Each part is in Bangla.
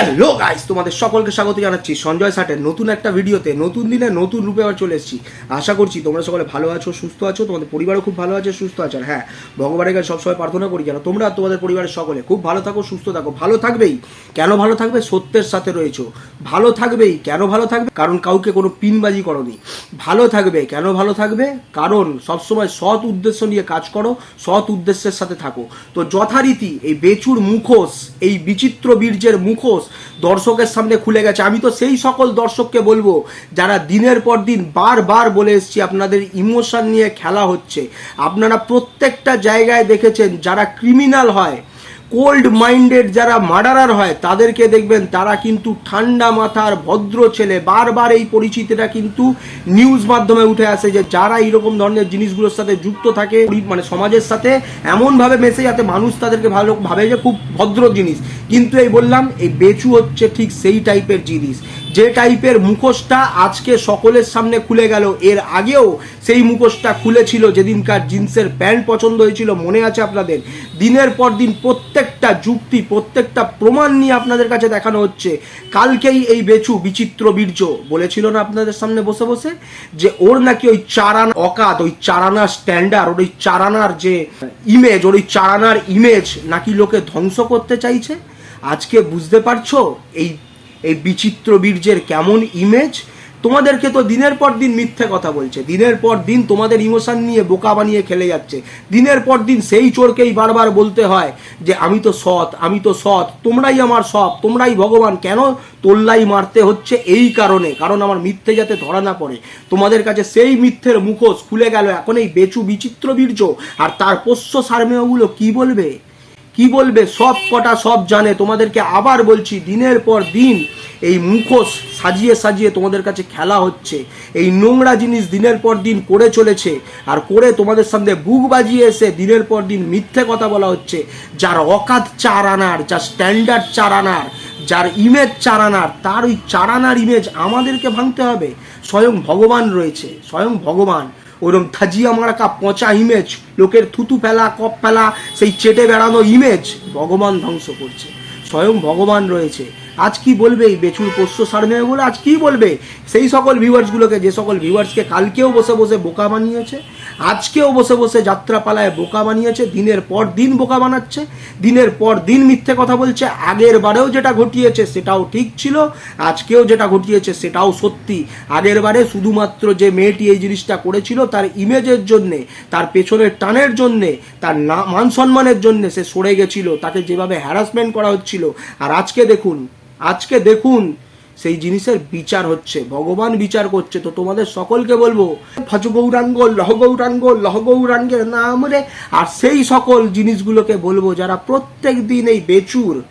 হ্যালো গাইস, তোমাদের সকলকে স্বাগত জানাচ্ছি। সঞ্জয় সাটের নতুন একটা ভিডিওতে, নতুন দিনে নতুন রূপে আবার চলে এসেছি। আশা করছি তোমরা সকলে ভালো আছো, সুস্থ আছো, তোমাদের পরিবারও খুব ভালো আছে, সুস্থ আছে। হ্যাঁ ভগবানের কাছে সবসময় প্রার্থনা করি যেন তোমরা তোমাদের পরিবারের সকলে খুব ভালো থাকো, সুস্থ থাকো। ভালো থাকবেই, কেন ভালো থাকবে? সত্যের সাথে রয়েছো। ভালো থাকবেই, কেন ভালো থাকবে? কারণ কাউকে কোনো পিনবাজি করনি। ভালো থাকবে, কেন ভালো থাকবে? কারণ সবসময় সৎ উদ্দেশ্য নিয়ে কাজ করো, সৎ উদ্দেশ্যের সাথে থাকো। তো যথারীতি এই বেচুর মুখোশ, এই বিচিত্র বীর্যের মুখোশ দর্শকের সামনে খুলে গেছে। আমি তো সেই সকল দর্শককে বলব, যারা দিনের পর দিন বারবার বলে এসেছি, আপনাদের ইমোশন নিয়ে খেলা হচ্ছে। আপনারা প্রত্যেকটা জায়গায় দেখেছেন, যারা ক্রিমিনাল হয় কোল্ড মাইন্ডেড যারা মার্ডারার হয়, তাদেরকে দেখবেন তারা কিন্তু ঠান্ডা মাথার ভদ্র ছেলে। বারবার এই পরিচিতিটা কিন্তু নিউজ মাধ্যমে উঠে আসে যে যারা এইরকম ধরনের জিনিসগুলোর সাথে যুক্ত থাকে মানে সমাজের সাথে, এমনভাবে মেশে যাতে মানুষ তাদেরকে ভালো ভাবে যে খুব ভদ্র জিনিস। কিন্তু এই বললাম, এই বেচু হচ্ছে ঠিক সেই টাইপের জিনিস। যে টাইপের মুখোশটা আজকে সকলের সামনে খুলে গেল, এর আগেও সেই মুখোশটা খুলেছিল, যেদিনকার জিন্সের প্যান্ট পছন্দ হয়েছিল, মনে আছে আপনাদের? দিনের পর দিন প্রত্যেকটা যুক্তি, প্রত্যেকটা প্রমাণ নিয়ে আপনাদের কাছে দেখানো হচ্ছে। কালকেই এই বেচু বিচিত্র বীর্য, বলেছিল না আপনাদের সামনে বসে বসে? যে ওর নাকি ওই চারান অকাত, ওই চারানার স্ট্যান্ডার্ড ওর ওই চারানার যে ইমেজ ওর ওই চারানার ইমেজ নাকি লোকে ধ্বংস করতে চাইছে? আজকে বুঝতে পারছ? এই এই বিচিত্র বীর্যের কেমন ইমেজ তোমাদেরকে তো দিনের পর দিন মিথ্যে কথা বলছে। দিনের পর দিন তোমাদের ইমোশন নিয়ে বোকা বানিয়ে খেলে যাচ্ছে। দিনের পর দিন সেই চোরকেই বারবার বলতে হয় যে, আমি তো সৎ, আমি তো সৎ, তোমরাই আমার সৎ তোমরাই ভগবান। কেন তোল্লাই মারতে হচ্ছে এই কারণে? কারণ আমার মিথ্যে যাতে ধরা না পড়ে। তোমাদের কাছে সেই মিথ্যের মুখোশ খুলে গেল। এখন এই বেচু বিচিত্র বীর্য, আর তার পোষ্য সারমেয়গুলো কি বলবে? কি বলবে? সব কটা সব জানে। তোমাদেরকে আবার বলছি, দিনের পর দিন এই মুখোশ সাজিয়ে সাজিয়ে তোমাদের কাছে খেলা হচ্ছে। এই নোংরা জিনিস দিনের পর দিন করে চলেছে। আর করে তোমাদের সামনে বুক বাজিয়ে এসে দিনের পর দিন মিথ্যে কথা বলা হচ্ছে। যার অকাত চার আনার, যার স্ট্যান্ডার্ড চার আনার, যার ইমেজ চার আনার, তার ওই চার আনার ইমেজ আমাদেরকে ভাঙতে হবে। স্বয়ং ভগবান রয়েছে, স্বয়ং ভগবান। ওরম থাজিয়া মারাকা পচা ইমেজ লোকের থুতু ফেলা, কপ ফেলা, সেই চেটে বেড়ানো ইমেজ ভগবান ধ্বংস করছে। স্বয়ং ভগবান রয়েছে। আজ কি বলবে এই বেচুর পোষ্য সারমেয়গুলো আজ কি বলবে? সেই সকল ভিউয়ার্সগুলোকে যে সকল ভিউয়ার্সকে কালকেও বসে বসে বোকা বানিয়েছে আজকেও বসে বসে যাত্রাপালায় বোকা বানিয়েছে, দিনের পর দিন বোকা বানাচ্ছে, দিনের পর দিন মিথ্যে কথা বলছে, আগের বারেও যেটা ঘটিয়েছে সেটাও ঠিক ছিল, আজকেও যেটা ঘটিয়েছে সেটাও সত্যি। আগের বারে শুধুমাত্র যে মেয়েটি এই জিনিসটা করেছিল, তার ইমেজের জন্যে, তার পেছনের টানের জন্যে, তার না, মান সম্মানের জন্যে সে সরে গেছিল, তাকে যেভাবে হ্যারাসমেন্ট করা হচ্ছিল। আর আজকে দেখুন আজকে দেখুন সেই জিনিসের বিচার হচ্ছে, ভগবান বিচার করছে। তো তোমাদের সকলকে বলব, ভজ গৌরাঙ্গ, লহ গৌরাঙ্গ, লহ গৌরাঙ্গের নাম রে। আর সেই সকল জিনিসগুলোকে বলব, যারা প্রত্যেক দিন এই বেচুর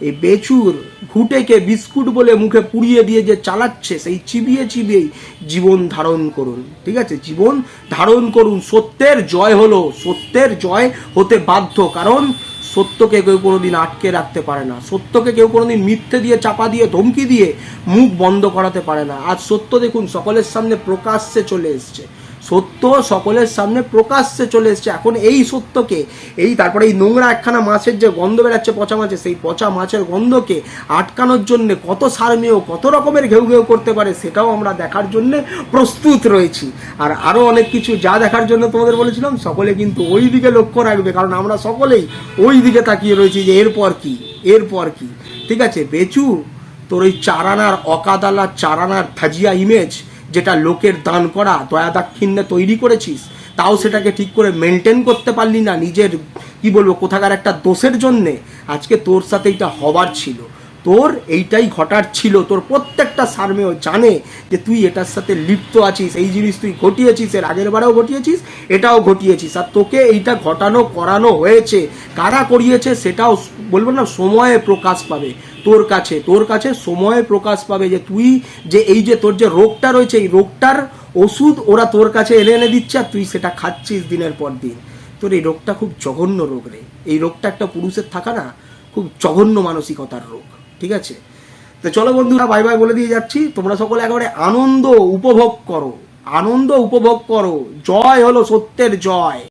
এই বেচুর ঘুটেকে বিস্কুট বলে মুখে পুড়িয়ে দিয়ে যে চালাচ্ছে, সেই চিবিয়ে চিবিয়েই জীবন ধারণ করুন। ঠিক আছে? জীবন ধারণ করুন। সত্যের জয় হলো, সত্যের জয় হতে বাধ্য। কারণ সত্যকে কেউ কোনো দিন আটকে রাখতে পারে না। সত্যকে কেউ কোনো দিন মিথ্যে দিয়ে, চাপা দিয়ে, ধমকি দিয়ে মুখ বন্ধ করাতে পারে না। আজ সত্য দেখুন, সকলের সামনে প্রকাশ্যে চলে এসছে। সত্য সকলের সামনে প্রকাশ্যে চলে এসছে। এখন এই সত্যকে, এই তারপরে এই নোংরা একখানা মাছের যে গন্ধ বেরাচ্ছে পচা মাছে সেই পচা মাছের গন্ধকে আটকানোর জন্য কত সারমেয় কত রকমের ঘেউ ঘেউ করতে পারে সেটাও আমরা দেখার জন্য প্রস্তুত রয়েছি। আর আরও অনেক কিছু যা দেখার জন্য তোমাদের বলেছিলাম, সকলে কিন্তু ওই দিকে লক্ষ্য রাখবে, কারণ আমরা সকলেই ওই দিকে তাকিয়ে রয়েছি যে এরপর কি এরপর কি। ঠিক আছে, বেচু, তোর ওই চারানার অকাদালা, চারানার থাজিয়া ইমেজ যেটা লোকের দান করা, দয়া দাক্ষিণ্যে তৈরি করেছিস, তাও সেটাকে ঠিক করে মেনটেন করতে পারলি না, নিজের, কি বলব, কোথাকার একটা দোষের জন্যে। আজকে তোর সাথে এটা হবার ছিল। তোর এইটাই ঘটার ছিল। তোর প্রত্যেকটা সার্মেও জানে যে তুই এটার সাথে লিপ্ত আছিস, এই জিনিস তুই ঘটিয়েছিস, এর আগের বারেও ঘটিয়েছিস, এটাও ঘটিয়েছিস। আর তোকে এইটা ঘটানো, করানো হয়েছে। কারা করিয়েছে সেটাও বলব না, সময়ে প্রকাশ পাবে তোর কাছে। তোর কাছে সময়ে প্রকাশ পাবে যে তুই যে এই যে তোর যে রোগটা রয়েছে, এই রোগটার ওষুধ ওরা তোর কাছে এনে এনে দিচ্ছে আর তুই সেটা খাচ্ছিস দিনের পর দিন। তোর এই রোগটা খুব জঘন্য রোগ রে। এই রোগটা একটা পুরুষের থাকা না, খুব জঘন্য মানসিকতার রোগ। ঠিক আছে? তো চলো বন্ধুরা বাই বাই বলে দিয়ে যাচ্ছি। তোমরা সকলে একেবারে আনন্দ উপভোগ করো। আনন্দ উপভোগ করো। জয় হলো সত্যের জয়।